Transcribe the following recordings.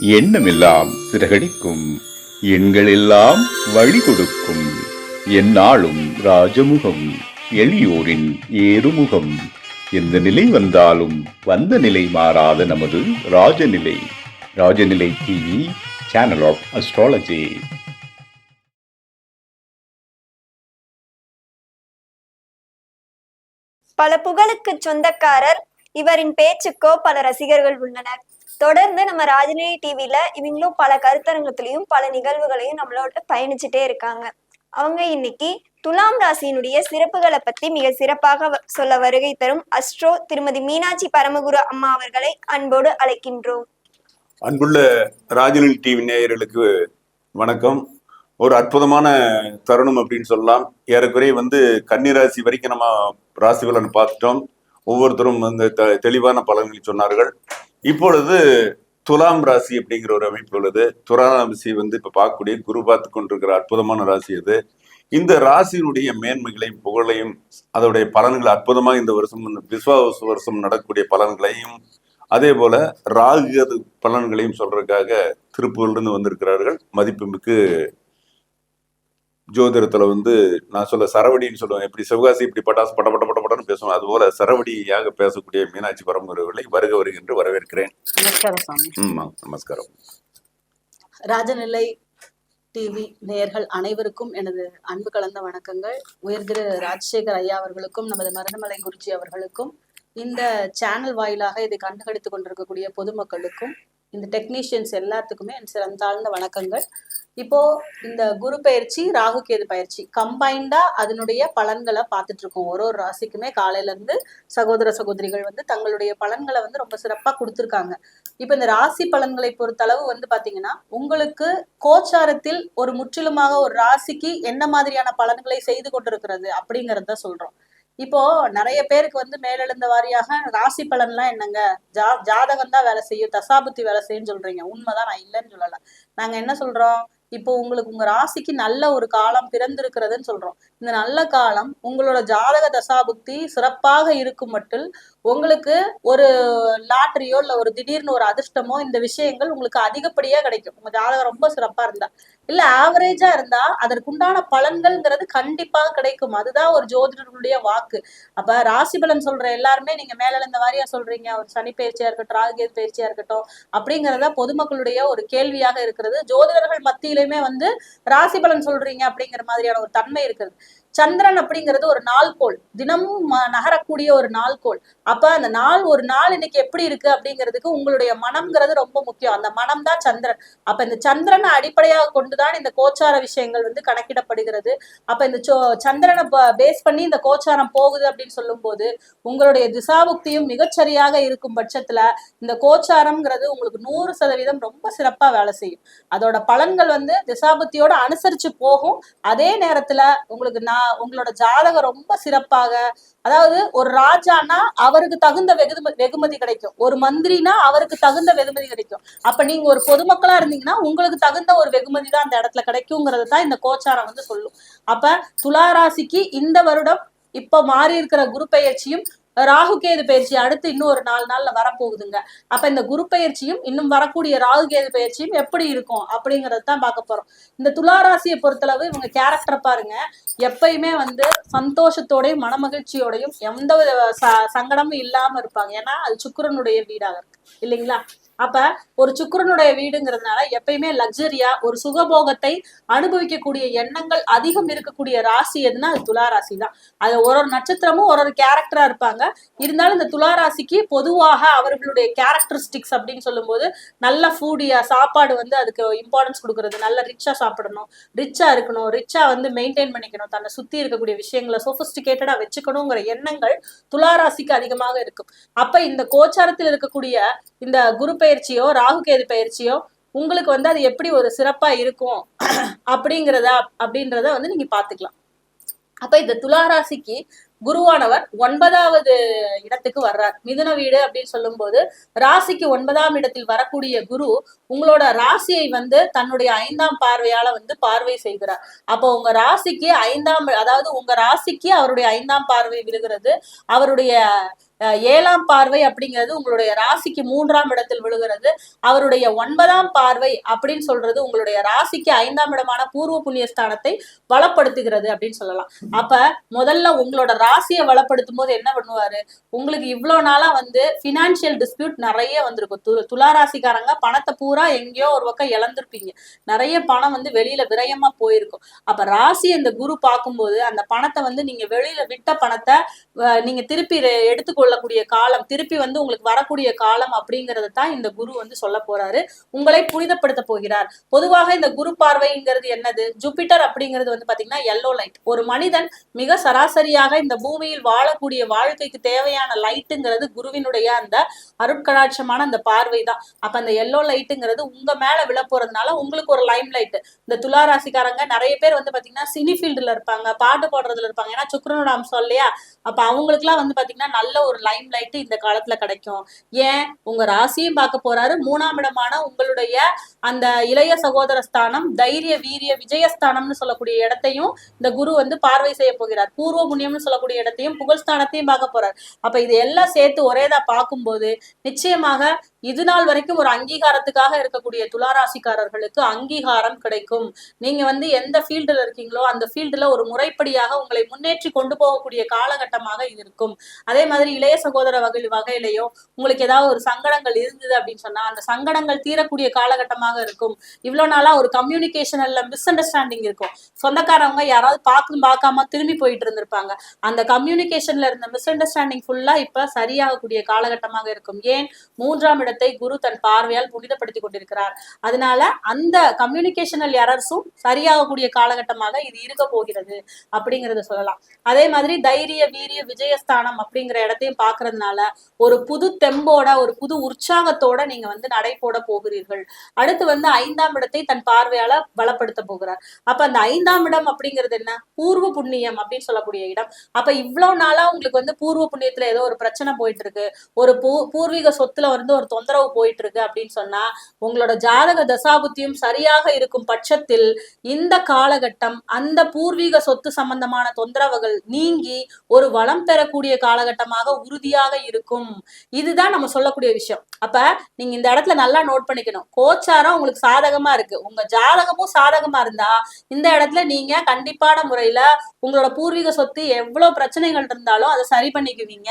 எண்ணமெல்லாம் சிறகடிக்கும். எண்களெல்லாம் வழி கொடுக்கும் எந்நாளும் ராஜமுகம் எளியோரின் ஏறுமுகம். எந்த நிலை வந்தாலும் வந்த நிலை மாறாத நமது Rajanilai. Rajanilai TV channel of astrology பல புகழுக்கு சொந்தக்காரர் இவரின் பேச்சுக்கோ பல ரசிகர்கள் உள்ளனர். தொடர்ந்து நம்ம ராஜநிலை டிவியில இவங்களும் பல கருத்தரங்கத்திலையும் பல நிகழ்வுகளையும் நம்மளோட பயணிச்சுட்டே இருக்காங்க. அவங்க இன்னைக்கு துலாம் ராசியினுடைய சிறப்புகளை பத்தி மிக சிறப்பாக வ- சொல்ல வருகை தரும் அஸ்ட்ரோ திருமதி மீனாட்சி பரமகுரு அம்மா அவர்களை அன்போடு அழைக்கின்றோம். அன்புள்ள ராஜநிலை டிவி நேயர்களுக்கு வணக்கம். ஒரு அற்புதமான தருணம் அப்படின்னு சொல்லலாம். ஏறக்குறைய வந்து கன்னிராசி வரைக்கும் நம்ம ராசி பார்த்துட்டோம். ஒவ்வொருத்தரும் வந்து தெளிவான பலன்களை சொன்னார்கள். இப்பொழுது துலாம் ராசி அப்படிங்கிற ஒரு அமைப்பு உள்ளது. துலாம் ராசி வந்து இப்போ பார்க்கக்கூடிய குரு பார்த்து கொண்டிருக்கிற அற்புதமான ராசி அது. இந்த ராசியினுடைய மேன்மைகளையும் புகழையும் அதோடைய பலன்கள் அற்புதமாக இந்த வருஷம் விஸ்வாச வருஷம் நடக்கக்கூடிய பலன்களையும் அதே போல ராகு பலன்களையும் சொல்றதுக்காக திருப்பூர்லேருந்து வந்திருக்கிறார்கள். மதிப்புமிக்கு ஜோதிடத்துல வந்து நான் சொல்ல சரவடின்னு சொல்லுவேன் எப்படி சிவகாசி இப்படி பட்டாசு பட்ட பட்ட பட்ட பேசுவோம். அதுபோல சரவடியாக பேசக்கூடிய மீனாட்சி பரம்பரைகளை வருக வருகின்ற வரவேற்கிறேன். நமஸ்காரம் நமஸ்காரம். ராஜநிலை டிவி நேயர்கள் அனைவருக்கும் எனது அன்பு கலந்த வணக்கங்கள். உயர்திரு ராஜசேகர் ஐயா அவர்களுக்கும் நமது மருதமலை குருஜி அவர்களுக்கும் இந்த சேனல் வாயிலாக இதை கண்டுகளித்துக் கொண்டிருக்கக்கூடிய பொதுமக்களுக்கும் இந்த டெக்னீஷியன்ஸ் எல்லாத்துக்குமே என் சிறந்தாழ்ந்த வணக்கங்கள். இப்போ இந்த குரு பயிற்சி ராகு கேது பயிற்சி கம்பைண்டா அதனுடைய பலன்களை பார்த்துட்டு இருக்கோம் ஒரு ஒரு ராசிக்குமே காலையில இருந்து சகோதர சகோதரிகள் வந்து தங்களுடைய பலன்களை வந்து ரொம்ப சிறப்பா கொடுத்துருக்காங்க. இப்ப இந்த ராசி பலன்களை பொறுத்தளவு வந்து பாத்தீங்கன்னா உங்களுக்கு கோச்சாரத்தில் ஒரு முற்றிலுமாக ஒரு ராசிக்கு என்ன மாதிரியான பலன்களை செய்து கொண்டிருக்கிறது அப்படிங்கறத சொல்றோம். இப்போ நிறைய பேருக்கு வந்து மேலெழுந்த வாரியாக ராசி பலன்லாம் என்னங்க? ஜா ஜாதகம் தான் வேலை செய்யும். தசாபுத்தி வேலை செய்யும்னு சொல்றீங்க. உண்மைதான் நான் இல்லைன்னு சொல்லல. நாங்க என்ன சொல்றோம்? இப்போ உங்களுக்கு உங்க ராசிக்கு நல்ல ஒரு காலம் பிறந்திருக்கிறதுன்னு சொல்றோம். இந்த நல்ல காலம் உங்களோட ஜாதக தசாபுக்தி சிறப்பாக இருக்கும் மட்டும் உங்களுக்கு ஒரு லாட்டரியோ இல்ல ஒரு திடீர்னு ஒரு அதிர்ஷ்டமோ இந்த விஷயங்கள் உங்களுக்கு அதிகப்படியா கிடைக்கும். உங்க ஜாதகம் ரொம்ப சிறப்பா இருந்தா. இல்ல ஆவரேஜா இருந்தா அதற்குண்டான பலன்கள்ங்கிறது கண்டிப்பாக கிடைக்கும். அதுதான் ஒரு ஜோதிடர்களுடைய வாக்கு. அப்ப ராசி பலன் சொல்ற எல்லாருமே நீங்க மேலெழுந்த வாரியா சொல்றீங்க. ஒரு சனி பயிற்சியா இருக்கட்டும் ராகுகேது பயிற்சியா இருக்கட்டும் அப்படிங்கறத பொதுமக்களுடைய ஒரு கேள்வியாக இருக்கிறது. ஜோதிடர்கள் மத்தியிலுமே வந்து ராசி பலன் சொல்றீங்க அப்படிங்கிற மாதிரியான ஒரு தன்மை இருக்கிறது. சந்திரன் அப்படிங்கிறது ஒரு நாள்கோள். தினமும் நகரக்கூடிய ஒரு நாள்கோள். அப்ப அந்த நாள் ஒரு நாள் இன்னைக்கு எப்படி இருக்கு அப்படிங்கிறதுக்கு உங்களுடைய மனம்ங்கிறது ரொம்ப முக்கியம். அந்த மனம் தான் சந்திரன். அப்ப இந்த சந்திரனை அடிப்படையாக கொண்டுதான் இந்த கோச்சார விஷயங்கள் வந்து கணக்கிடப்படுகிறது. அப்ப இந்த சந்திரனை பேஸ் பண்ணி இந்த கோச்சாரம் போகுது அப்படின்னு சொல்லும் போது உங்களுடைய திசாபுக்தியும் மிகச்சரியாக இருக்கும் பட்சத்துல இந்த கோச்சாரம்ங்கிறது உங்களுக்கு நூறு சதவீதம் ரொம்ப சிறப்பா வேலை செய்யும். அதோட பலன்கள் வந்து திசாபுக்தியோட அனுசரிச்சு போகும். அதே நேரத்துல உங்களுக்கு நான் உங்களோட ஜாதகம் ரொம்ப சிறப்பாக அதாவது ஒரு ராஜானா அவருக்கு தகுந்த வெகுமதி வெகுமதி கிடைக்கும். ஒரு மந்திரினா அவருக்கு தகுந்த வெகுமதி கிடைக்கும். அப்ப நீங்க ஒரு பொதுமக்களா இருந்தீங்கன்னா உங்களுக்கு தகுந்த ஒரு வெகுமதி தான் அந்த இடத்துல கிடைக்குங்கிறது தான் இந்த கோச்சாரம் வந்து சொல்லும். அப்ப துளாராசிக்கு இந்த வருடம் இப்ப மாறி இருக்கிற குரு பெயர்ச்சியும் ராகு கேது பயிற்சி அடுத்து இன்னும் ஒரு நாலு நாள்ல வரப்போகுதுங்க. அப்ப இந்த குரு பயிற்சியும் இன்னும் வரக்கூடிய ராகு கேது பயிற்சியும் எப்படி இருக்கும் அப்படிங்கறது தான் பார்க்க போறோம். இந்த துளாராசியை பொறுத்தளவு இவங்க கேரக்டர் பாருங்க. எப்பயுமே வந்து சந்தோஷத்தோடையும் மனமகிழ்ச்சியோடையும் எந்த வித ச- சங்கடமும் இல்லாம இருப்பாங்க. ஏன்னா அது சுக்கரனுடைய வீடாக இருக்கு. இல்லைங்களா? அப்ப ஒரு சுக்கரனுடைய வீடுங்கிறதுனால எப்பயுமே லக்ஸரியா ஒரு சுகபோகத்தை அனுபவிக்கக்கூடிய எண்ணங்கள் அதிகம் இருக்கக்கூடிய ராசி எதுனா அது துலா ராசி தான் அது ஒரு ஒரு நட்சத்திரமும் ஒரு ஒரு கேரக்டரா இருப்பாங்க. இருந்தாலும் இந்த துலா ராசிக்கு பொதுவாக அவர்களுடைய கேரக்டரிஸ்டிக்ஸ் அப்படின்னு சொல்லும்போது நல்ல ஃபூடியா சாப்பாடு வந்து அதுக்கு இம்பார்ட்டன்ஸ் கொடுக்கறது. நல்ல ரிச்சா சாப்பிடணும். ரிச்சா இருக்கணும். ரிச்சா வந்து மெயின்டைன் பண்ணிக்கணும். தன்னை சுத்தி இருக்கக்கூடிய விஷயங்களை சோபிஸ்டிகேட்டடா வச்சுக்கணுங்கிற எண்ணங்கள் துலா ராசிக்கு அதிகமாக இருக்கும். அப்ப இந்த கோச்சாரத்தில் இருக்கக்கூடிய இந்த குரு பயிற்சியோ ராகு கேது பயிற்சியோ உங்களுக்கு வந்து அது எப்படி ஒரு சிறப்பா இருக்கும் அப்படிங்கிறத அப்படின்றத வந்து நீங்க பாத்துக்கலாம் அப்ப இந்த துலா ராசிக்கு குருவானவர் ஒன்பதாவது இடத்துக்கு வர்றார். மிதுன வீடு அப்படின்னு சொல்லும்போது ராசிக்கு ஒன்பதாம் இடத்தில் வரக்கூடிய குரு உங்களோட ராசியை வந்து தன்னுடைய ஐந்தாம் பார்வையால வந்து பார்வை செய்கிறார். அப்போ உங்க ராசிக்கு ஐந்தாம் அதாவது உங்க ராசிக்கு அவருடைய ஐந்தாம் பார்வை விழுகிறது. அவருடைய ஏழாம் பார்வை அப்படிங்கிறது உங்களுடைய ராசிக்கு மூன்றாம் இடத்தில் விழுகிறது. அவருடைய ஒன்பதாம் பார்வை அப்படின்னு சொல்றது உங்களுடைய ராசிக்கு ஐந்தாம் இடமான பூர்வ புண்ணிய ஸ்தானத்தை வளப்படுத்துகிறது அப்படின்னு சொல்லலாம். அப்ப முதல்ல உங்களோட ராசியை வளப்படுத்தும் போது என்ன பண்ணுவாரு? உங்களுக்கு இவ்வளவு நாளா வந்து பினான்சியல் டிஸ்பியூட் நிறைய வந்திருக்கும். து துலா ராசிக்காரங்க பணத்தை பூரா எங்கேயோ ஒரு பக்கம் இழந்திருப்பீங்க. நிறைய பணம் வந்து வெளியில விரயமா போயிருக்கும். அப்ப ராசி இந்த குரு பார்க்கும்போது அந்த பணத்தை வந்து நீங்க வெளியில விட்ட பணத்தை நீங்க திருப்பி எடுத்துக்கொள்ள கொள்ளக்கூடிய காலம் திருப்பி வந்து உங்களுக்கு வரக்கூடிய காலம் அப்படிங்கறத தான் இந்த குரு வந்து சொல்ல போறாரு. உங்களை புனிதப்படுத்த போகிறார். பொதுவாக இந்த குரு பார்வைங்கிறது என்னது? ஜூபிட்டர் அப்படிங்கிறது வந்து பாத்தீங்கன்னா எல்லோ லைட் ஒரு மனிதன் மிக சராசரியாக இந்த பூமியில் வாழக்கூடிய வாழ்க்கைக்கு தேவையான லைட்டுங்கிறது குருவினுடைய அந்த அருட்கடாட்சமான அந்த பார்வை தான். அப்ப அந்த எல்லோ லைட்டுங்கிறது உங்க மேல விழ போறதுனால உங்களுக்கு ஒரு லைம் லைட் இந்த துலா ராசிக்காரங்க நிறைய பேர் வந்து பாத்தீங்கன்னா சினி ஃபீல்டுல இருப்பாங்க பாட்டு பாடுறதுல இருப்பாங்க. ஏன்னா சுக்கிரனோட அம்சம் இல்லையா? அப்ப அவங்களுக்குலாம் வந்து பாத்தீங்கன்னா நல்ல ஒரு லைம் லைட் இந்த காலத்துல கிடைக்கும். ஏன்? உங்க ராசியும் பார்க்க போறாரு. மூணாம் இடமான உங்களுடைய அந்த இளைய சகோதர ஸ்தானம் தைரிய வீரிய விஜயஸ்தானம்னு சொல்லக்கூடிய இடத்தையும் இந்த குரு வந்து பார்வை செய்ய போகிறார். பூர்வ புண்ணியம்னு சொல்லக்கூடிய இடத்தையும் புகழ் ஸ்தானத்தையும் பார்க்க போறார். அப்ப இது எல்லாம் சேர்த்து ஒரேதா பார்க்கும்போது நிச்சயமாக இது நாள் வரைக்கும் ஒரு அங்கீகாரத்துக்காக இருக்கக்கூடிய துளாராசிக்காரர்களுக்கு அங்கீகாரம் கிடைக்கும். நீங்க வந்து எந்த ஃபீல்டுல இருக்கீங்களோ அந்த ஃபீல்டுல ஒரு முறைப்படியாக உங்களை முன்னேற்றி கொண்டு போகக்கூடிய காலகட்டமாக இது இருக்கும். அதே மாதிரி இளைய சகோதர வகை வகையிலையோ உங்களுக்கு ஏதாவது ஒரு சங்கடங்கள் இருந்தது அப்படின்னு சொன்னா அந்த சங்கடங்கள் தீரக்கூடிய காலகட்டமாக இருக்கும். இவ்வளவு நாளா ஒரு கம்யூனிகேஷன்ல மிஸ் அண்டர்ஸ்டாண்டிங் இருக்கும். சொந்தக்காரவங்க யாராவது பார்க்கும் பார்க்காம திரும்பி போயிட்டு இருந்திருப்பாங்க. அந்த கம்யூனிகேஷன்ல இருந்த மிஸ் அண்டர்ஸ்டாண்டிங் ஃபுல்லா இப்ப சரியாகக்கூடிய காலகட்டமாக இருக்கும். ஏன்? மூன்றாம் இடத்தை குரு தன் பார்வையால் புனிதப்படுத்தி கொண்டிருக்கிறார். அதனால அந்த கம்யூனிகேஷனல் எரர்ஸும் சரியாகக்கூடிய காலகட்டமாக இது இருக்க போகிறது அப்படிங்கறத சொல்லலாம். அதே மாதிரி தைரிய வீரிய விஜயஸ்தானம் அப்படிங்கிற இடத்தையும் பாக்குறதுனால ஒரு புது தெம்போட ஒரு புது உற்சாகத்தோட நீங்க வந்து நடை போட போகிறீர்கள். அடுத்து வந்து ஐந்தாம் இடத்தை தன் பார்வையால பலப்படுத்த போகிறார். அப்ப அந்த ஐந்தாம் இடம் அப்படிங்கிறது என்ன? பூர்வ புண்ணியம் அப்படின்னு சொல்லக்கூடிய இடம். அப்ப இவ்வளவு நாளா உங்களுக்கு வந்து பூர்வ புண்ணியத்துல ஏதோ ஒரு பிரச்சனை போயிட்டு இருக்கு. ஒரு பூ பூர்வீக சொத்துல வந்து ஒரு தொந்தரவு போயிட்டு இருக்கு அப்படின்னு சொன்னா உங்களோட ஜாதக தசாபுத்தியும் சரியாக இருக்கும் பட்சத்தில் இந்த காலகட்டம் அந்த பூர்வீக சொத்து சம்பந்தமான தொந்தரவுகள் நீங்கி ஒரு வளம் பெறக்கூடிய காலகட்டமாக உறுதியாக இருக்கும். இதுதான் நம்ம சொல்லக்கூடிய விஷயம். அப்ப நீங்க இந்த இடத்துல நல்லா நோட் பண்ணிக்கணும். கோச்சாரம் உங்களுக்கு சாதகமா இருக்கு. உங்க ஜாதகமும் சாதகமா இருந்தா இந்த இடத்துல நீங்க கண்டிப்பான முறையில உங்களோட பூர்வீக சொத்து எவ்வளவு பிரச்சனைகள் இருந்தாலும் அதை சரி பண்ணிக்குவீங்க.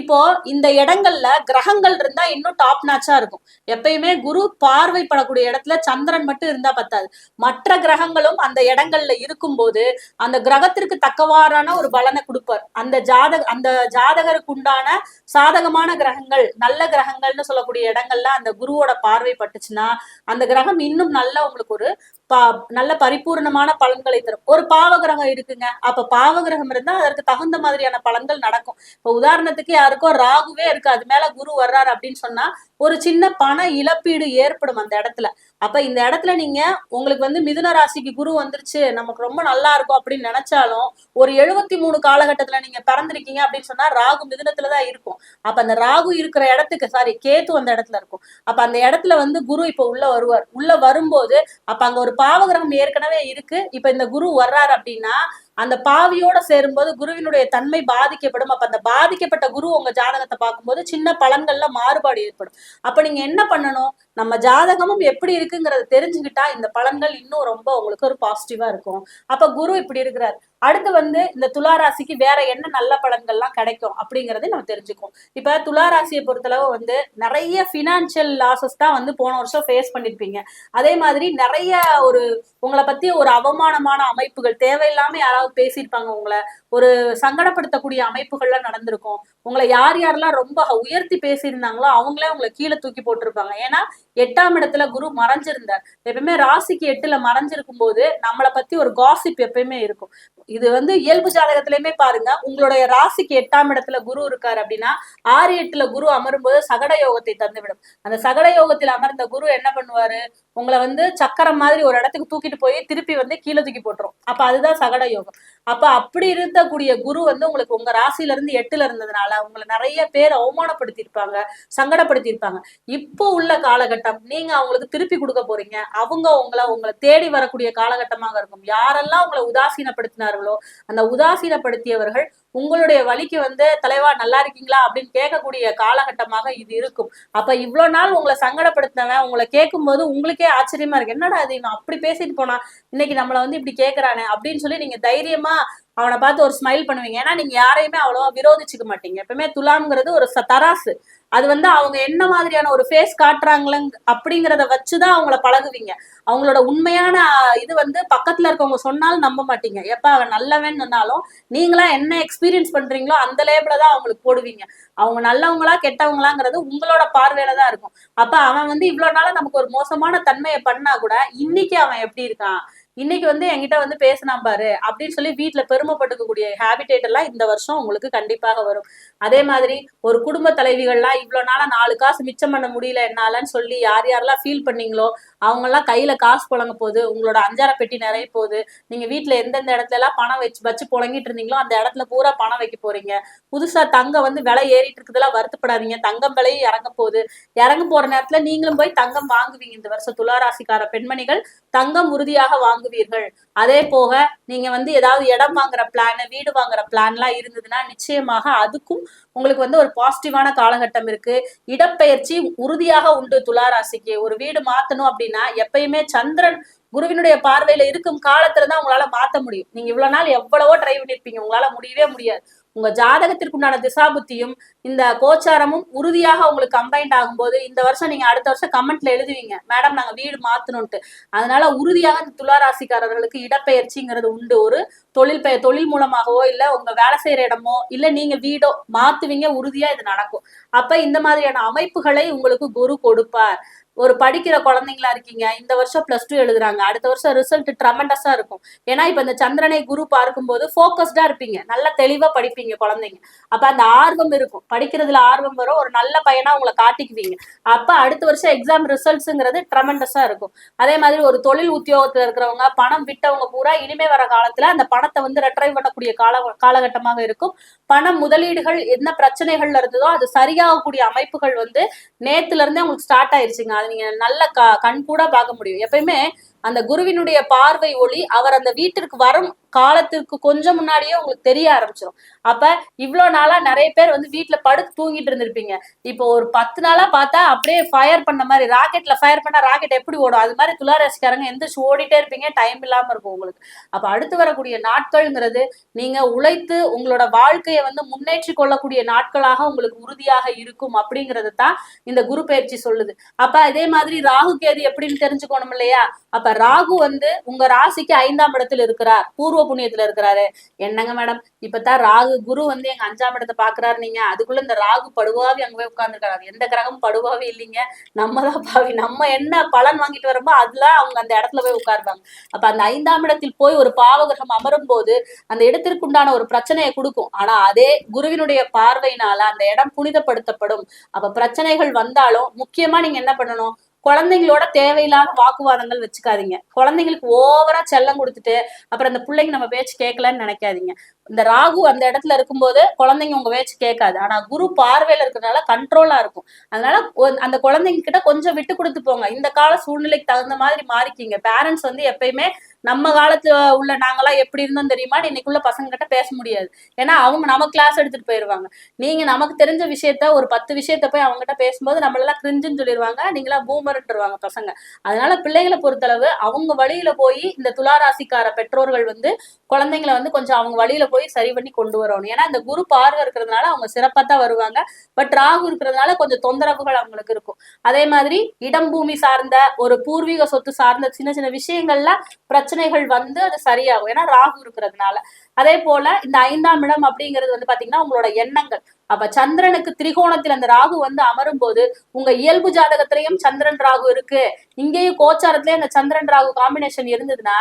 இப்போ இந்த இடங்கள்ல கிரகங்கள் இருந்தா இன்னும் டாப் நாச்சா இருக்கும். எப்பயுமே குரு பார்வைப்படக்கூடிய இடத்துல சந்திரன் மட்டும் இருந்தா பத்தாது. மற்ற கிரகங்களும் அந்த இடங்கள்ல இருக்கும்போது அந்த கிரகத்திற்கு தக்கவாறான ஒரு பலனை கொடுப்பார். அந்த ஜாதக அந்த ஜாதகருக்கு உண்டான சாதகமான கிரகங்கள் நல்ல கிரகங்கள்னு சொல்ல இருக்கக்கூடிய இடங்கள்ல அந்த குருவோட பார்வை பட்டுச்சுன்னா அந்த கிரகம் இன்னும் நல்ல உங்களுக்கு ஒரு பா நல்ல பரிபூர்ணமான பலன்களை தரும். ஒரு பாவகிரகம் இருக்குங்க. அப்ப பாவகிரகம் இருந்தா அதற்கு தகுந்த மாதிரியான பலன்கள் நடக்கும். இப்ப உதாரணத்துக்கு யாருக்கோ ராகுவே இருக்கு. அது மேல குரு வர்றாரு அப்படின்னு சொன்னா ஒரு சின்ன பண இழப்பீடு ஏற்படும் அந்த இடத்துல. அப்ப இந்த இடத்துல நீங்க உங்களுக்கு வந்து மிதுன ராசிக்கு குரு வந்துருச்சு நமக்கு ரொம்ப நல்லா இருக்கும் அப்படின்னு நினைச்சாலும் ஒரு எழுபத்தி மூணு காலகட்டத்துல நீங்க பிறந்திருக்கீங்க அப்படின்னு சொன்னா ராகு மிதுனத்துலதான் இருக்கும். அப்ப அந்த ராகு இருக்கிற இடத்துக்கு சாரி கேத்து அந்த இடத்துல இருக்கும். அப்ப அந்த இடத்துல வந்து குரு இப்ப உள்ள வருவார். உள்ள வரும்போது அப்ப அங்க ஒரு பாவகிரகம் ஏற்கனவே இருக்கு. இப்ப இந்த குரு வர்றாரு அப்படின்னா அந்த பாவியோட சேரும்போது குருவினுடைய தன்மை பாதிக்கப்படும். அப்ப அந்த பாதிக்கப்பட்ட குரு உங்க ஜாதகத்தை பார்க்கும்போது சின்ன பலன்கள்ல மாறுபாடு ஏற்படும். அப்ப நீங்க என்ன பண்ணணும்? நம்ம ஜாதகமும் எப்படி இருக்குங்கிறத தெரிஞ்சுக்கிட்டா இந்த பலன்கள் இன்னும் ரொம்ப உங்களுக்கு ஒரு பாசிட்டிவா இருக்கும். அப்ப குரு இப்படி இருக்கிறார். அடுத்து வந்து இந்த துளாராசிக்கு வேற என்ன நல்ல பலன்கள்லாம் கிடைக்கும் அப்படிங்கறதை நம்ம தெரிஞ்சுக்கோம் இப்ப துளாராசியை பொறுத்தளவு வந்து நிறைய பினான்சியல் லாசஸ் தான் வந்து போன வருஷம் ஃபேஸ் பண்ணிருப்பீங்க. அதே மாதிரி நிறைய ஒரு உங்களை பத்தி ஒரு அவமானமான அமைப்புகள் தேவையில்லாம யாராவது பேசியிருப்பாங்க உங்களை. ஒரு சங்கடப்படுத்தக்கூடிய அமைப்புகள்லாம் நடந்திருக்கும். உங்களை யார் யாரெல்லாம் ரொம்ப உயர்த்தி பேசியிருந்தாங்களோ அவங்களே உங்களை கீழே தூக்கி போட்டிருப்பாங்க. ஏன்னா எட்டாம் இடத்துல குரு மறைஞ்சிருந்தார். எப்பயுமே ராசிக்கு எட்டுல மறைஞ்சிருக்கும் போது நம்மளை பத்தி ஒரு காசிப் எப்பயுமே இருக்கும். இது வந்து இயல்பு ஜாதகத்திலயுமே பாருங்க. உங்களுடைய ராசிக்கு எட்டாம் இடத்துல குரு இருக்காரு அப்படின்னா ஆறு எட்டுல குரு அமரும்போது சகட யோகத்தை தந்துவிடும். அந்த சகட யோகத்தில் அமர்ந்த குரு என்ன பண்ணுவாரு? உங்களை வந்து சக்கரம் மாதிரி ஒரு இடத்துக்கு தூக்கிட்டு போய் திருப்பி வந்து கீழே தூக்கி போட்டுரும். அப்ப அதுதான் சகட யோகம். அப்ப அப்படி இருக்கக்கூடிய குரு வந்து உங்களுக்கு உங்க ராசியில இருந்து எட்டுல இருந்ததுனால உங்களை நிறைய பேர் அவமானப்படுத்தியிருப்பாங்க சங்கடப்படுத்தியிருப்பாங்க. இப்போ உள்ள காலகட்டம் நீங்க அவங்களுக்கு திருப்பி கொடுக்க போறீங்க. அவங்க உங்களை உங்களை தேடி வரக்கூடிய காலகட்டமாக இருக்கும். யாரெல்லாம் உங்களை உதாசீனப்படுத்தினார்களோ அந்த உதாசீனப்படுத்தியவர்கள் உங்களுடைய வழிக்கு வந்து தலைவா நல்லா இருக்கீங்களா? அப்படின்னு கேட்கக்கூடிய காலகட்டமாக இது இருக்கும். அப்ப இவ்வளவு நாள் உங்களை சங்கடப்படுத்தினவன் உங்களை கேட்கும்போது உங்களுக்கே ஆச்சரியமா இருக்கு. என்னடா அது இவன் அப்படி பேசிட்டு போனா இன்னைக்கு நம்மளை வந்து இப்படி கேட்கறானே? அப்படின்னு சொல்லி நீங்க தைரியமா அவனை பார்த்து ஒரு ஸ்மைல் பண்ணுவீங்க. ஏன்னா நீங்க யாரையுமே அவ்வளவா விரோதிச்சுக்க மாட்டீங்க. எப்பவுமே துலாம்ங்கிறது ஒரு ச- தராசு. அது வந்து அவங்க என்ன மாதிரியான ஒரு ஃபேஸ் காட்டுறாங்களங் அப்படிங்கிறத வச்சுதான் அவங்கள பழகுவீங்க. அவங்களோட உண்மையான இது வந்து பக்கத்துல இருக்கவங்க சொன்னாலும் நம்ப மாட்டீங்க. எப்ப அவன் நல்லவன் சொன்னாலும் நீங்களா என்ன எக்ஸ்பீரியன்ஸ் பண்றீங்களோ அந்த லேபிள தான் அவங்களுக்கு போடுவீங்க. அவங்க நல்லவங்களா கெட்டவங்களாங்கிறது உங்களோட பார்வையில தான் இருக்கும். அப்ப அவன் வந்து இவ்வளவு நாளா நமக்கு ஒரு மோசமான தன்மையை பண்ணா கூட இன்னைக்கு அவன் எப்படி இருக்கான்? இன்னைக்கு வந்து என்கிட்ட வந்து பேசினா பாரு அப்படின்னு சொல்லி வீட்டுல பெருமைப்பட்டுக்கக்கூடிய ஹேபிடேட் எல்லாம் இந்த வருஷம் உங்களுக்கு கண்டிப்பாக வரும். அதே மாதிரி ஒரு குடும்ப தலைவிகள்லாம் இவ்வளவு நாளா நாலு காசு மிச்சம் பண்ண முடியல என்னாலன்னு சொல்லி யார் யாரெல்லாம் ஃபீல் பண்ணீங்களோ அவங்க எல்லாம் கையில காசு புழங்க போகுது. உங்களோட அஞ்சார பெட்டி நிறைய போகுது. நீங்க வீட்டுல எந்தெந்த இடத்துல எல்லாம் பணம் வச்சு வச்சு புழங்கிட்டு இருந்தீங்களோ அந்த இடத்துல பூரா பணம் வைக்க போறீங்க. புதுசா தங்கம் வந்து விலை ஏறிட்டு இருக்குதெல்லாம் வருத்தப்படாதீங்க. தங்கம் விலையும் இறங்க போகுது. இறங்க போற நேரத்துல நீங்களும் போய் தங்கம் வாங்குவீங்க இந்த வருஷம். துளாராசிக்கார பெண்மணிகள் தங்கம் உறுதியாக வாங்குவீர்கள். அதே போக நீங்க வந்து ஏதாவது இடம் வாங்குற பிளான் வீடு வாங்குற பிளான்லாம் இருந்ததுன்னா நிச்சயமாக அதுக்கும் உங்களுக்கு வந்து ஒரு பாசிட்டிவான காலகட்டம் இருக்கு. இடப்பெயர்ச்சி உறுதியாக உண்டு துளாராசிக்கு. ஒரு வீடு மாத்தணும் அப்படின்னா எப்பயுமே சந்திரன் குருவினுடைய பார்வையில இருக்கும் காலத்துல தான் உங்களால மாத்த முடியும். நீங்க இவ்வளவு நாள் எவ்வளவோ ட்ரை பண்ணிருப்பீங்க. உங்களால முடியவே முடியாது. உங்க ஜாதகத்திற்குண்டான திசாபுத்தியும் இந்த கோச்சாரமும் உறுதியாக உங்களுக்கு கம்பைன்ட் ஆகும்போது இந்த வருஷம் நீங்க அடுத்த வருஷம் கமெண்ட்ல எழுதுவீங்க. மேடம் நாங்க வீடு மாத்தணும்ட்டு அதனால உறுதியாக இந்த துளாராசிக்காரர்களுக்கு இடப்பெயர்ச்சிங்கிறது உண்டு. ஒரு தொழில் பெயர் தொழில் மூலமாகவோ இல்ல உங்க வேலை செய்யற இடமோ இல்ல நீங்க வீடோ மாத்துவீங்க உறுதியா இது நடக்கும். அப்ப இந்த மாதிரியான அமைப்புகளை உங்களுக்கு குரு கொடுப்பார். ஒரு படிக்கிற குழந்தைங்களா இருக்கீங்க இந்த வருஷம் பிளஸ் டூ எழுதுறாங்க அடுத்த வருஷம் ரிசல்ட் ட்ரமெண்டஸா இருக்கும். ஏன்னா இப்ப இந்த சந்திரனை குரு பார்க்கும்போது போக்கஸ்டா இருப்பீங்க நல்லா தெளிவா படிப்பீங்க குழந்தைங்க. அப்ப அந்த ஆர்வம் இருக்கும். படிக்கிறதுல ஆர்வம் வரும் ஒரு நல்ல பையனா உங்களை காட்டிக்குவீங்க. அப்ப அடுத்த வருஷம் எக்ஸாம் ரிசல்ட்ஸ்ங்கிறது ட்ரமெண்டஸா இருக்கும். அதே மாதிரி ஒரு தொழில் உத்தியோகத்துல இருக்கிறவங்க பணம் விட்டவங்க பூரா இனிமே வர காலத்துல அந்த பணத்தை வந்து ரெட்ரைவ் பண்ணக்கூடிய கால காலகட்டமாக இருக்கும். பண முதலீடுகள் என்ன பிரச்சனைகள்ல இருந்ததோ அது சரியாகக்கூடிய அமைப்புகள் வந்து நேத்துல இருந்தே உங்களுக்கு ஸ்டார்ட் ஆயிருச்சுங்க. அதை நீங்க நல்ல க கண் கூட பார்க்க முடியும். எப்பயுமே அந்த குருவினுடைய பார்வை ஒளி அவர் அந்த வீட்டிற்கு வரும் காலத்திற்கு கொஞ்சம் முன்னாடியே உங்களுக்கு தெரிய ஆரம்பிச்சிடும் அப்ப இவ்வளவு நாளா நிறைய பேர் வந்து வீட்டுல படுத்து தூங்கிட்டு இருந்திருப்பீங்க. இப்போ ஒரு பத்து நாளா பார்த்தா அப்படியே ஃபயர் பண்ண மாதிரி ராக்கெட்ல ஃபயர் பண்ணா ராக்கெட் எப்படி ஓடும்? அது மாதிரி துளாராசிக்காரங்க எந்திரிச்சு ஓடிட்டே இருப்பீங்க டைம் இல்லாம இருக்கும் உங்களுக்கு. அப்ப அடுத்து வரக்கூடிய நாட்கள்ங்கிறது நீங்க உழைத்து உங்களோட வாழ்க்கையை வந்து முன்னேற்றி கொள்ளக்கூடிய நாட்களாக உங்களுக்கு உறுதியாக இருக்கும் அப்படிங்கறது தான் இந்த குரு பயிற்சி சொல்லுது. அப்ப அதே மாதிரி ராகு கேது எப்படின்னு தெரிஞ்சுக்கணும் இல்லையா? அப்ப ராகு வந்து உங்க ராசிக்கு ஐந்தாம் இடத்துல இருக்கிறார் பூர்வ புண்ணியத்துல இருக்கிறாரு. என்னங்க மேடம் இப்பதான் ராகு குரு வந்து எங்க அஞ்சாம் இடத்தை பாக்குறாரு நீங்க. அதுக்குள்ள இந்த ராகு படுவாவி அங்க போய் உட்கார்ந்துருக்காரு. எந்த கிரகமும் படுவாவி இல்லைங்க. நம்ம தான் பாவி. நம்ம என்ன பலன் வாங்கிட்டு வரமோ அதுல அவங்க அந்த இடத்துல போய் உட்காருவாங்க. அப்ப அந்த ஐந்தாம் இடத்தில் போய் ஒரு பாவகிரகம் அமரும் போது அந்த இடத்திற்குண்டான ஒரு பிரச்சனையை கொடுக்கும். ஆனா அதே குருவினுடைய பார்வையினால அந்த இடம் புனிதப்படுத்தப்படும். அப்ப பிரச்சனைகள் வந்தாலும் முக்கியமா நீங்க என்ன பண்ணணும்? குழந்தைங்களோட தேவையில்லாத வாக்குவாதங்கள் வச்சுக்காதீங்க. குழந்தைங்களுக்கு ஓவரா செல்லம் கொடுத்துட்டு அப்புறம் அந்த பிள்ளைங்க நம்ம பேச்சு கேட்கலன்னு நினைக்காதீங்க. இந்த ராகு அந்த இடத்துல இருக்கும்போது குழந்தைங்க உங்க பேச்சு கேட்காது. ஆனா குரு பார்வையில இருக்கிறதுனால கண்ட்ரோலா இருக்கும். அதனால ஒ- அந்த குழந்தைங்க கிட்ட கொஞ்சம் விட்டு கொடுத்து போங்க. இந்த கால சூழ்நிலைக்கு தகுந்த மாதிரி மாறிக்கிங்க. பேரண்ட்ஸ் வந்து எப்பயுமே நம்ம காலத்துல உள்ள நாங்களாம் எப்படி இருந்தோம் தெரியுமா? இன்னைக்குள்ள பசங்க கிட்ட பேச முடியாது. ஏன்னா அவங்க நம்ம கிளாஸ் எடுத்துட்டு போயிருவாங்க. நீங்க நமக்கு தெரிஞ்ச விஷயத்த ஒரு பத்து விஷயத்த போய் அவங்க கிட்ட பேசும்போது நம்மளெல்லாம் கிரிஞ்சுன்னு சொல்லிடுவாங்க நீங்களா பூமர்ன்றுவாங்க பசங்க. அதனால பிள்ளைகளை பொறுத்தளவு அவங்க வழியில போய் இந்த துளாராசிக்கார பெற்றோர்கள் வந்து குழந்தைங்களை வந்து கொஞ்சம் அவங்க வழியில போய் சரி பண்ணி கொண்டு வரணும். ஏன்னா இந்த குரு பார்வை இருக்கிறதுனால அவங்க சிறப்பா தான் வருவாங்க. பட் ராகு இருக்கிறதுனால கொஞ்சம் தொந்தரவுகள் அவங்களுக்கு இருக்கும். அதே மாதிரி இடம் பூமி சார்ந்த ஒரு பூர்வீக சொத்து சார்ந்த சின்ன சின்ன விஷயங்கள்ல பிரச்சனைகள் வந்து அது சரியாகும். ஏன்னா ராகு இருக்கிறதுனால. அதே போல இந்த ஐந்தாம் இடம் அப்படிங்கிறது வந்து பாத்தீங்கன்னா உங்களோட எண்ணங்கள். அப்ப சந்திரனுக்கு திரிகோணத்தில் அந்த ராகு வந்து அமரும் போது உங்க இயல்பு ஜாதகத்திலையும் சந்திரன் ராகு இருக்கு. இங்கேயும் கோச்சாரத்திலயும் அந்த சந்திரன் ராகு காம்பினேஷன் இருந்ததுன்னா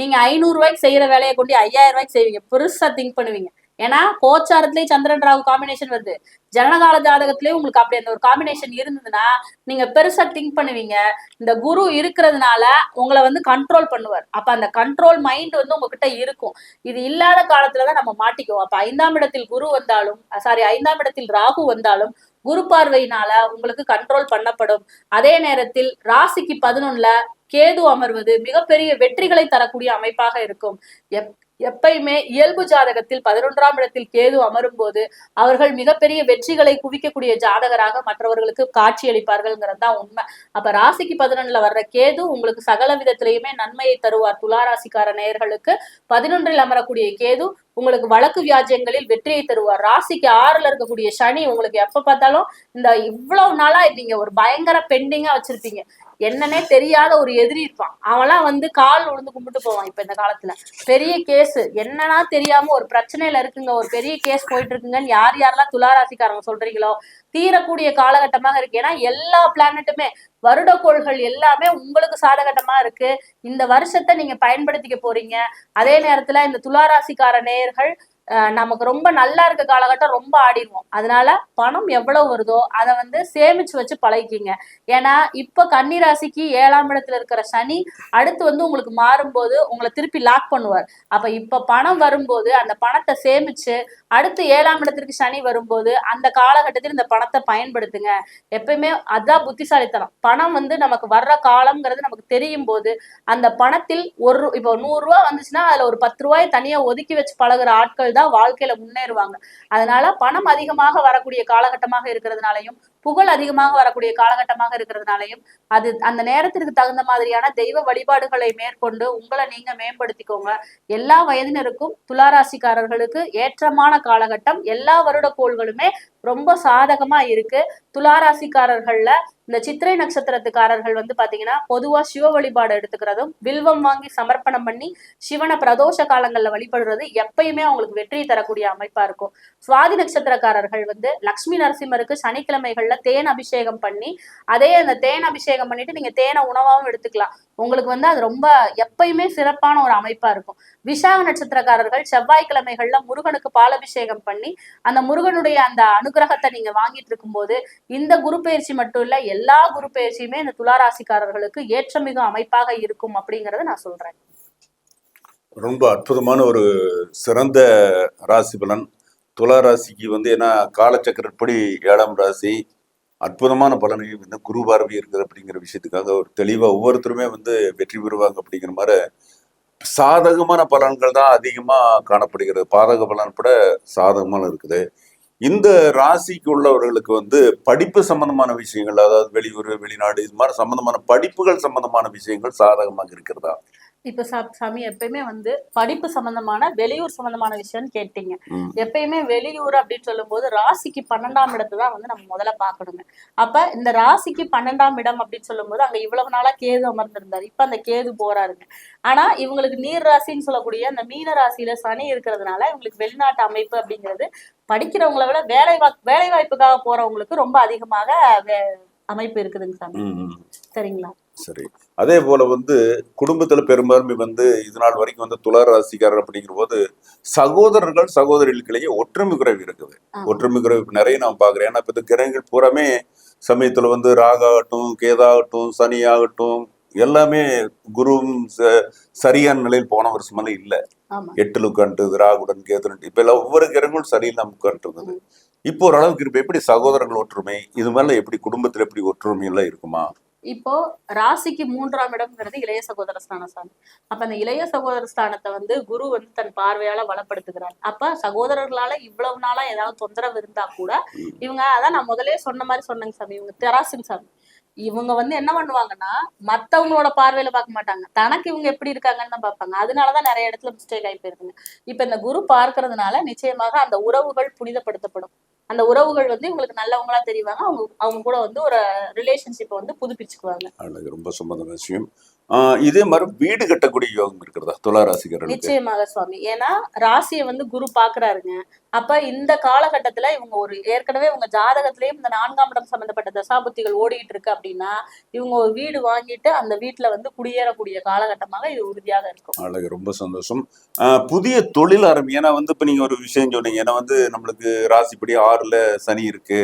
நீங்க ஐநூறு ரூபாய்க்கு செய்யற வேலையை கொண்டு ஐயாயிரம் ரூபாய்க்கு செய்வீங்க. பெருசா திங்க் பண்ணுவீங்க. ஏன்னா கோச்சாரத்திலேயே சந்திரன் ராகு காம்பினேஷன் வருது. ஜனனகால ஜாதகத்திலேயே உங்களுக்கு அப்படி அந்த ஒரு காம்பினேஷன் இருந்ததுன்னா நீங்க பெருசா திங்க் பண்ணுவீங்க. இந்த குரு இருக்கிறதுனால உங்களை வந்து கண்ட்ரோல் பண்ணுவார். அப்ப அந்த கண்ட்ரோல் மைண்ட் வந்து உங்ககிட்ட இருக்கும். இது இல்லாத காலத்துலதான் நம்ம மாட்டிக்குவோம். அப்ப ஐந்தாம் இடத்தில் குரு வந்தாலும் சாரி ஐந்தாம் இடத்தில் ராகு வந்தாலும் குரு பார்வையினால உங்களுக்கு கண்ட்ரோல் பண்ணப்படும். அதே நேரத்தில் ராசிக்கு பதினொன்னுல கேது அமர்வது மிகப்பெரிய வெற்றிகளை தரக்கூடிய அமைப்பாக இருக்கும். எப் எப்பயுமே இயல்பு ஜாதகத்தில் பதினொன்றாம் இடத்தில் கேது அமரும் போது அவர்கள் மிகப்பெரிய வெற்றிகளை குவிக்கக்கூடிய ஜாதகராக மற்றவர்களுக்கு காட்சியளிப்பார்கள்ங்கிறது தான் உண்மை. அப்ப ராசிக்கு பதினொன்றுல வர்ற கேது உங்களுக்கு சகல விதத்திலையுமே நன்மையை தருவார். துளாராசிக்கார நேயர்களுக்கு பதினொன்றில் அமரக்கூடிய கேது உங்களுக்கு வழக்கு வியாஜ்யங்களில் வெற்றியை தருவார். ராசிக்கு ஆறுல இருக்கக்கூடிய சனி உங்களுக்கு எப்ப பார்த்தாலும் இந்த இவ்வளவு நாளா நீங்க ஒரு பயங்கர பெண்டிங்கா வச்சிருப்பீங்க. என்னன்னே தெரியாத ஒரு எதிரி இருப்பான். அவன்லாம் வந்து கால் விழுந்து கும்பிட்டு போவான் இப்ப இந்த காலத்துல. பெரிய கேஸ். என்னன்னா தெரியாம ஒரு பிரச்சனையில இருக்குங்க. ஒரு பெரிய கேஸ் போயிட்டு இருக்குங்கன்னு யார் யாரெல்லாம் துளாராசிக்காரங்க சொல்றீங்களோ தீரக்கூடிய காலகட்டமாக இருக்கு. ஏன்னா எல்லா பிளானட்டுமே வருடக்கோள்கள் எல்லாமே உங்களுக்கு சாதகட்டமா இருக்கு. இந்த வருஷத்தை நீங்க பயன்படுத்திக்க போறீங்க. அதே நேரத்துல இந்த துளாராசிக்கார நேயர்கள் நமக்கு ரொம்ப நல்லா இருக்க காலகட்டம் ரொம்ப ஆடிடுவோம் அதனால பணம் எவ்வளவு வருதோ அதை வந்து சேமிச்சு வச்சு பழகிக்கிங்க. ஏன்னா இப்ப கன்னிராசிக்கு ஏழாம் இடத்துல இருக்கிற சனி அடுத்து வந்து உங்களுக்கு மாறும்போது உங்களை திருப்பி லாக் பண்ணுவார். அப்ப இப்ப பணம் வரும்போது அந்த பணத்தை சேமிச்சு அடுத்து ஏழாம் இடத்திற்கு சனி வரும்போது அந்த காலகட்டத்தில் இந்த பணத்தை பயன்படுத்துங்க. எப்பயுமே அதான் புத்திசாலித்தனம். பணம் வந்து நமக்கு வர்ற காலம்ங்கிறது நமக்கு தெரியும் போது அந்த பணத்தில் ஒரு ரூ- இப்போ நூறு ரூபா வந்துச்சுன்னா அதுல ஒரு பத்து ரூபாய் தனியா ஒதுக்கி வச்சு பழகுற ஆட்கள் தான் வாழ்க்கையில முன்னேறுவாங்க. அதனால பணம் அதிகமாக வரக்கூடிய காலகட்டமாக இருக்கிறதுனாலையும் புகழ் அதிகமாக வரக்கூடிய காலகட்டமாக இருக்கிறதுனாலையும் அது அந்த நேரத்திற்கு தகுந்த மாதிரியான தெய்வ வழிபாடுகளை மேற்கொண்டு உங்களை நீங்க மேம்படுத்திக்கோங்க. எல்லா வயதினருக்கும் துளாராசிக்காரர்களுக்கு ஏற்றமான காலகட்டம். எல்லா வருட கோள்களுமே ரொம்ப சாதகமா இருக்கு. துளாராசிக்காரர்கள்ல இந்த சித்திரை நட்சத்திரத்துக்காரர்கள் வந்து பாத்தீங்கன்னா பொதுவா சிவ வழிபாடு எடுத்துக்கிறதும் வில்வம் வாங்கி சமர்ப்பணம் பண்ணி சிவனை பிரதோஷ காலங்கள்ல வழிபடுறது எப்பயுமே அவங்களுக்கு வெற்றி தரக்கூடிய அமைப்பா இருக்கும். சுவாதி நட்சத்திரக்காரர்கள் வந்து லக்ஷ்மி நரசிம்மருக்கு சனிக்கிழமைகள்ல தேன் அபிஷேகம் பண்ணி அதே அந்த தேன் அபிஷேகம் பண்ணிட்டு நீங்க தேனை உணவாவும் எடுத்துக்கலாம். உங்களுக்கு வந்து அது ரொம்ப எப்பயுமே சிறப்பான ஒரு அமைப்பா இருக்கும். விசாக நட்சத்திரக்காரர்கள் செவ்வாய்க்கிழமைகள்ல முருகனுக்கு பாலபிஷேகம் பண்ணி அந்த முருகனுடைய அந்த அனுகிரகத்தை நீங்க வாங்கிட்டு இருக்கும்போது இந்த குரு பயிற்சி மட்டும் இல்ல எல்லா குரு பயிற்சியுமே இந்த துளாராசிக்காரர்களுக்கு ஏற்றமிகு அமைப்பாக இருக்கும் அப்படிங்கறத நான் சொல்றேன். ரொம்ப அற்புதமான ஒரு சிறந்த ராசி பலன். துலா ராசிக்கு வந்து ஏன்னா காலச்சக்கரப்படி ஏழாம் ராசி அற்புதமான பலனையும் வந்து குரு பார்வை இருக்குது அப்படிங்கிற விஷயத்துக்காக ஒரு தெளிவா ஒவ்வொருத்தருமே வந்து வெற்றி பெறுவாங்க அப்படிங்கிற மாதிரி சாதகமான பலன்கள் தான் அதிகமா காணப்படுகிறது. பாதக பலன் கூட சாதகமான இருக்குது. இந்த ராசிக்கு உள்ளவர்களுக்கு வந்து படிப்பு சம்பந்தமான விஷயங்கள் அதாவது வெளியூர் வெளிநாடு இது மாதிரி சம்பந்தமான படிப்புகள் சம்பந்தமான விஷயங்கள் சாதகமாக இருக்கிறதா? இப்ப சா- சாமி எப்பயுமே வந்து படிப்பு சம்பந்தமான வெளியூர் சம்பந்தமான விஷயம்னு கேட்டீங்க. எப்பயுமே வெளியூர் அப்படின்னு சொல்லும்போது ராசிக்கு பன்னெண்டாம் இடத்தை தான் வந்து நம்ம முதல்ல பார்க்கணுங்க. அப்ப இந்த ராசிக்கு பன்னெண்டாம் இடம் அப்படின்னு சொல்லும்போது அங்க இவ்வளவு நாளா கேது அமர்ந்திருந்தாரு. இப்ப அந்த கேது போறாருங்க. ஆனா இவங்களுக்கு நீர் ராசின்னு சொல்லக்கூடிய அந்த மீன ராசியில சனி இருக்கிறதுனால இவங்களுக்கு வெளிநாட்டு அமைப்பு அப்படிங்கிறது படிக்கிறவங்கள விட வேலை வேலை வாய்ப்புக்காக போறவங்களுக்கு ரொம்ப அதிகமாக அமைப்பு இருக்குதுங்க சாமி. சரிங்களா? சரி. அதே போல வந்து குடும்பத்துல பெரும்பான்மை வந்து இது நாள் வரைக்கும் வந்து துளார் ராசிக்காரர் அப்படிங்கிற போது சகோதரர்கள் சகோதரிகளுக்கிடையே ஒற்றுமை குறைவு இருக்குது. ஒற்றுமை குறைவு நிறைய நான் பாக்குறேன் ஏன்னா இப்ப கிரகங்கள் பூராமே சமயத்துல வந்து ராகாகட்டும் கேதாகட்டும் சனி ஆகட்டும் எல்லாமே குருவும் சரியான நிலையில் போன வருஷமெல்லாம் இல்ல. எட்டுல உட்காந்துட்டு ராகுடன் கேதுன்ட்டு இப்ப எல்லாம் ஒவ்வொரு கிரகங்களும் சரியில்லாம உட்காந்துட்டு இருந்தது இப்போ ஓரளவுக்கு இருப்ப எப்படி சகோதரர்கள் ஒற்றுமை? இது மாதிரிலாம் எப்படி குடும்பத்துல எப்படி ஒற்றுமை எல்லாம் இருக்குமா? இப்போ ராசிக்கு மூன்றாம் இடம்ங்கிறது இளைய சகோதர ஸ்தான சாமி அப்ப அந்த இளைய சகோதர ஸ்தானத்தை வந்து குரு வந்து தன் பார்வையால வளப்படுத்துகிறார். அப்ப சகோதரர்களால இவ்வளவு நாளா ஏதாவது தொந்தரவு இருந்தா கூட இவங்க அதான் நான் முதலே சொன்ன மாதிரி சொன்னேங்க சாமி இவங்க தெராசின் சாமி. இவங்க வந்து என்ன பண்ணுவாங்கன்னா மத்தவங்களோட பார்வையில பார்க்க மாட்டாங்க. தனக்கு இவங்க எப்படி இருக்காங்கன்னு தான் பார்ப்பாங்க. அதனாலதான் நிறைய இடத்துல மிஸ்டேக் ஆகி போயிருக்குங்க இப்ப இந்த குரு பார்க்கறதுனால நிச்சயமாக அந்த உறவுகள் புனிதப்படுத்தப்படும். அந்த உறவுகள் வந்து இவங்களுக்கு நல்லவங்களா தெரிவாங்க. அவங்க அவங்க கூட வந்து ஒரு ரிலேஷன்ஷிப்பை வந்து புதுப்பிச்சுக்குவாங்க. ரொம்ப சம்பந்தமான விஷயம். இதே மாதிரி வீடு கட்டக்கூடிய யோகம் இருக்கிறதா? துலா ராசிக்காரர்களுக்கு நிச்சயமாக சுவாமி. ஏன்னா ராசியை வந்து குரு பாக்குறாருங்க. அப்ப இந்த காலகட்டத்துல இவங்க ஒரு ஏற்கனவே இவங்க ஜாதகத்திலயும் இந்த நான்காம் இடம் சம்பந்தப்பட்ட தசாபுத்திகள் ஓடிட்டு இருக்கு அப்படின்னா இவங்க ஒரு வீடு வாங்கிட்டு அந்த வீட்டுல வந்து குடியேறக்கூடிய காலகட்டமாக இது உறுதியாக இருக்கும். அழகு. ரொம்ப சந்தோஷம். புதிய தொழில் ஆரம்பி ஏன்னா வந்து இப்ப நீங்க ஒரு விஷயம் சொன்னீங்க. ஏன்னா வந்து நம்மளுக்கு ராசிப்படி ஆறுல சனி இருக்கு.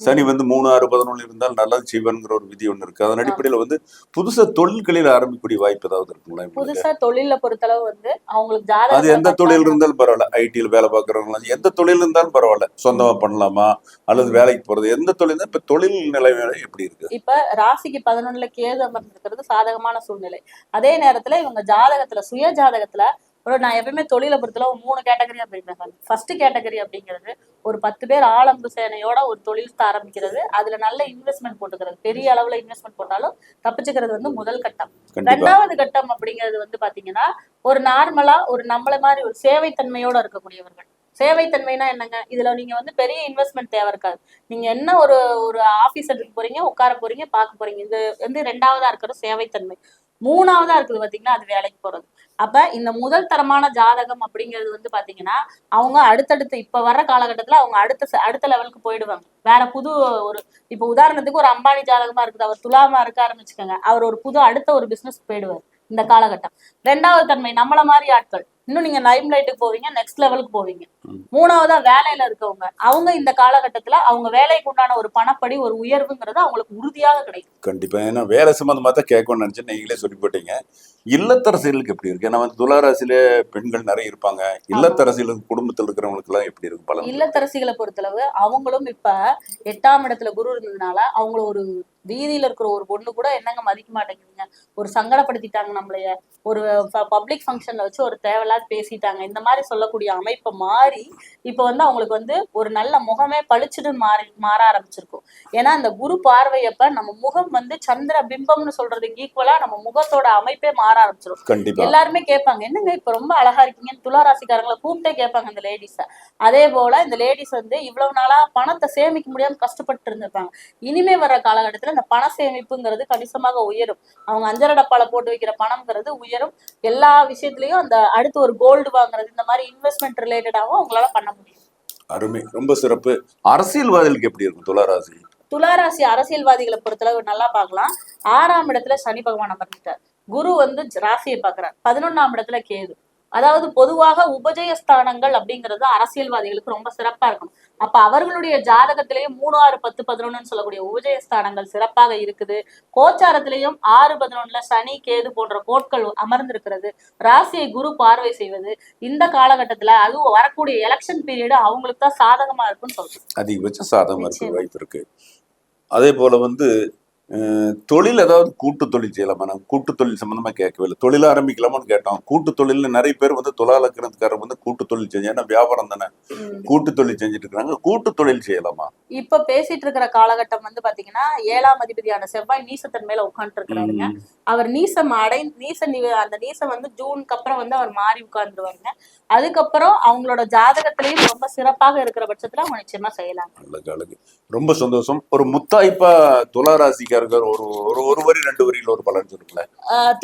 சனி வந்து மூணு ஆறு பதினொன்று இருந்தால் நல்லது செய்வன்கிற ஒரு விதி ஒண்ணு இருக்கு. அதன் அடிப்படையில வந்து புதுசா தொழில்களில் ஆரம்பிக்கக்கூடிய வாய்ப்பு ஏதாவது இருக்குங்களா? புதுசா தொழில பொறுத்தளவு வந்து அவங்களுக்கு அது எந்த தொழில் இருந்தாலும் பரவாயில்ல. ஐடியில் வேலை பார்க்குறவங்க எந்த தொழில் இருந்தாலும் பரவாயில்ல. சொந்தமா பண்ணலாமா? அல்லது வேலைக்கு போறது எந்த தொழில் இப்ப தொழில் நிலைமை எப்படி இருக்கு? இப்ப ராசிக்கு பதினொன்னுல கேது அமர்ந்திருக்கிறது சாதகமான சூழ்நிலை. அதே நேரத்துல இவங்க ஜாதகத்துல சுய ஜாதகத்துல ஒரு நான் எப்பயுமே தொழிலை பொறுத்தளவு மூணு கேட்டகரியா பிரிப்பேன் ஃபர்ஸ்ட் கேட்டகரி அப்படிங்கிறது ஒரு பத்து பேர் ஆளம்பு சேனையோட ஒரு தொழில் ஆரம்பிக்கிறது அதுல நல்ல இன்வெஸ்ட்மெண்ட் போட்டுக்கிறது. பெரிய அளவுல இன்வெஸ்ட்மெண்ட் போட்டாலும் தப்பிச்சுக்கிறது வந்து முதல் கட்டம். ரெண்டாவது கட்டம் அப்படிங்கிறது வந்து பாத்தீங்கன்னா ஒரு நார்மலா ஒரு நம்மள மாதிரி ஒரு சேவைத்தன்மையோட இருக்கக்கூடியவர்கள். சேவைத்தன்மைனா என்னங்க? இதுல நீங்க வந்து பெரிய இன்வெஸ்ட்மெண்ட் தேவை இருக்காது. நீங்க என்ன ஒரு ஒரு ஆபீஸ் எடுத்து போறீங்க உட்கார போறீங்க பார்க்க போறீங்க. இது வந்து ரெண்டாவதா இருக்கிற சேவைத்தன்மை. மூணாவதா இருக்குது பாத்தீங்கன்னா அது வேலைக்கு போறது. அப்ப இந்த முதல் தரமான ஜாதகம் அப்படிங்கிறது வந்து பாத்தீங்கன்னா அவங்க அடுத்தடுத்து இப்ப வர்ற காலகட்டத்துல அவங்க அடுத்த அடுத்த லெவலுக்கு போயிடுவாங்க. வேற புது ஒரு இப்ப உதாரணத்துக்கு ஒரு அம்பானி ஜாதகமா இருக்குது. அவர் துலாமா இருக்க ஆரம்பிச்சுக்கோங்க. அவர் ஒரு புது அடுத்த ஒரு பிசினஸ் போயிடுவார். இந்த காலகட்டம். ரெண்டாவது தன்மை நம்மள மாதிரி ஆட்கள். இன்னும் நீங்க லைம் லைட்டுக்கு போவீங்க நெக்ஸ்ட் லெவலுக்கு போவீங்க. மூணாவதா வேலையில இருக்கவங்க அவங்க இந்த காலகட்டத்துல அவங்க வேலைக்கு உண்டான ஒரு பணப்படி ஒரு உயர்வுங்கிறது அவங்களுக்கு உறுதியாக கிடைக்கும். கண்டிப்பா. ஏன்னா வேலை சம்பந்தமா தான் கேட்கணும்னு நினைச்சு நீங்களே சொல்லி போட்டீங்க. இல்லத்தரசிகளுக்கு எப்படி இருக்கு? ஏன்னா வந்து துளாராசியில பெண்கள் நிறைய இருப்பாங்க. இல்லத்தரசிகளுக்கு குடும்பத்தில் இருக்கிறவங்களுக்கு எல்லாம் எப்படி இருக்கு பலன்? இல்லத்தரசிகளை பொறுத்தளவு அவங்களும் இப்ப எட்டாம் இடத்துல குரு இருந்ததுனால அவங்கள ஒரு வீதியில இருக்கிற ஒரு பொண்ணு கூட என்னங்க மதிக்க மாட்டேங்குதுங்க. ஒரு சங்கடப்படுத்திட்டாங்க நம்மளைய ஒரு பப்ளிக் ஃபங்க்ஷன்ல வச்சு ஒரு தேவையில்லாத பேசிட்டாங்க. இந்த மாதிரி சொல்லக்கூடிய அமைப்பை மாறி இப்ப வந்து அவங்களுக்கு வந்து ஒரு நல்ல முகமே பளிச்சுன்னு மாறி மாற ஆரம்பிச்சிருக்கும். ஏன்னா அந்த குரு பார்வையப்ப நம்ம முகம் வந்து சந்திர பிம்பம்னு சொல்றதுக்கு ஈக்குவலா நம்ம முகத்தோட அமைப்பே மாற ஆரம்பிச்சிரும். கண்டிப்பா. எல்லாருமே கேட்பாங்க என்னங்க இப்ப ரொம்ப அழகா இருக்கீங்கன்னு? துளாராசிக்காரங்களை கூப்பிட்டே கேட்பாங்க இந்த லேடிஸ அதே போல இந்த லேடிஸ் வந்து இவ்வளவு நாளா பணத்தை சேமிக்க முடியாம கஷ்டப்பட்டு இருந்திருப்பாங்க இனிமே வர்ற காலகட்டத்துல இந்த பண சேமிப்புங்கிறது கணிசமாக உயரும். அவங்க அஞ்சரை டப்பால போட்டு வைக்கிற பணம்ங்கிறது உயரும். எல்லா விஷயத்துலயும் அந்த அடுத்து ஒரு கோல்டு வாங்குறது இந்த மாதிரி இன்வெஸ்ட்மெண்ட் ரிலேட்டடாகவும் அவங்களால பண்ண முடியும். அருமை. ரொம்ப சிறப்பு. அரசியல்வாதிகளுக்கு எப்படி இருக்கும் துளாராசி? துளாராசி அரசியல்வாதிகளை பொறுத்தளவு நல்லா பார்க்கலாம். ஆறாம் இடத்துல சனி பகவான் அமர்ந்துட்டார். குரு வந்து ராசியை பார்க்கிறார். பதினொன்னாம் இடத்துல கேது. அதாவது பொதுவாக உபஜயஸ்தானங்கள் அப்படிங்கிறது அரசியல்வாதிகளுக்கு ரொம்ப சிறப்பா இருக்கணும் அப்ப அவர்களுடைய ஜாதகத்திலேயே மூணு ஆறு பத்து பதினொன்னுன்னு சொல்லக்கூடிய உபஜயஸ்தானங்கள் சிறப்பாக இருக்குது. கோச்சாரத்திலேயும் ஆறு பதினொன்னுல சனி கேது போன்ற கோட்கள் அமர்ந்திருக்கிறது. ராசியை குரு பார்வை செய்வது இந்த காலகட்டத்துல அதுவும் வரக்கூடிய எலெக்ஷன் பீரியடு அவங்களுக்கு தான் சாதகமா இருக்குன்னு சொல்றேன். அதிகபட்ச சாதகமா இருக்க. வாய்ப்பு இருக்கு. அதே போல வந்து தொழில் ஏதாவது கூட்டு தொழில் செய்யலாமா? நம்ம கூட்டு தொழில் சம்பந்தமா கேட்கவில்லை. தொழில் ஆரம்பிக்கலாமான்னு கேட்டோம். கூட்டு தொழில்ல நிறைய பேர் வந்து துலாலக்கணத்துக்காரர் வந்து கூட்டு தொழில் செஞ்சு ஏன்னா வியாபாரம் தானே. கூட்டு தொழில் செஞ்சுட்டு இருக்காங்க கூட்டு தொழில் செய்யலாமா? இப்ப பேசிட்டு இருக்கிற காலகட்டம் வந்து பாத்தீங்கன்னா ஏழாம் அதிபதியான செவ்வாய் நீசத்தன் மேல உட்கார்ந்து இருக்கிறாருங்க அவர் நீசம் அடை நீச அந்த நீசம் வந்து ஜூனுக்கு அப்புறம் வந்து அவர் மாறி உட்கார்ந்துருவாருங்க அதுக்கப்புறம் அவங்களோட ஜாதகத்திலையும் ரொம்ப சிறப்பாக இருக்கிற பட்சத்துல அவங்க நிச்சயமா செய்யலாம். ரொம்ப சந்தோஷம். ஒரு முத்தாய்ப்பா துளாராசிக்காரர்கள் ஒரு ஒரு ஒரு வரி ரெண்டு வரியில ஒரு பலன் சொல்லுங்களேன்.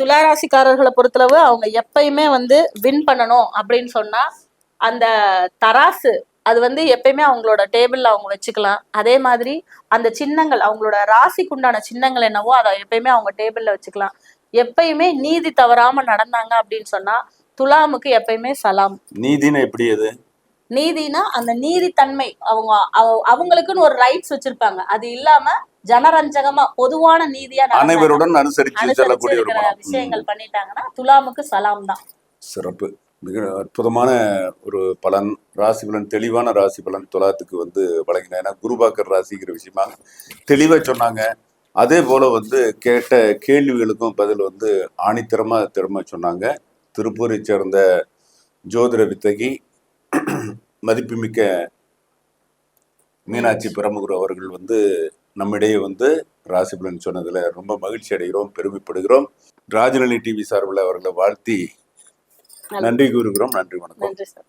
துளாராசிக்காரர்களை பொறுத்தளவு அவங்க எப்பயுமே வந்து வின் பண்ணணும் அப்படின்னு சொன்னா அந்த தராசு அது வந்து எப்பயுமே அவங்களோட டேபிள்ல அவங்க வச்சுக்கலாம். அதே மாதிரி அந்த சின்னங்கள் அவங்களோட ராசிக்கு உண்டான சின்னங்கள் என்னவோ அதை எப்பயுமே அவங்க டேபிள்ல வச்சுக்கலாம். எப்பயுமே நீதி தவறாம நடந்தாங்க அப்படின்னு சொன்னா துலாமுக்கு எப்பயுமே சலாம். நீதினா எப்படி அது? நீதினா அந்த நீதித்தன்மை அவங்க அவ- அவங்களுக்குன்னு ஒரு ரைட்ஸ் வச்சிருப்பாங்க. அது இல்லாம ஜனரஞ்சகமா பொதுவான நீதியா. அனைவருடன் அனுசரிச்சு. விஷயங்கள் பண்ணிட்டாங்கன்னா துலாமுக்கு சலாம் தான். சிறப்பு. மிக அற்புதமான ஒரு பலன் ராசி பலன் தெளிவான ராசி பலன் துலாத்துக்கு வந்து வழங்கினேன் ஏன்னா குருபாக்கர் ராசிங்கிற விஷயமா தெளிவா சொன்னாங்க. அதே போல வந்து கேட்ட கேள்விகளுக்கும் பதில் வந்து ஆணித்தரமா திறமை சொன்னாங்க. திருப்பூரை சேர்ந்த ஜோதிட வித்தகி மதிப்புமிக்க மீனாட்சி பிரமுகர் அவர்கள் வந்து நம்மிடையே வந்து ராசி பலன் சொன்னதில் ரொம்ப மகிழ்ச்சி அடைகிறோம் பெருமைப்படுகிறோம். ராஜநலி டிவி சார்பில் அவர்களை வாழ்த்தி நன்றி கூறுகிறோம். நன்றி வணக்கம். நன்றி சார்.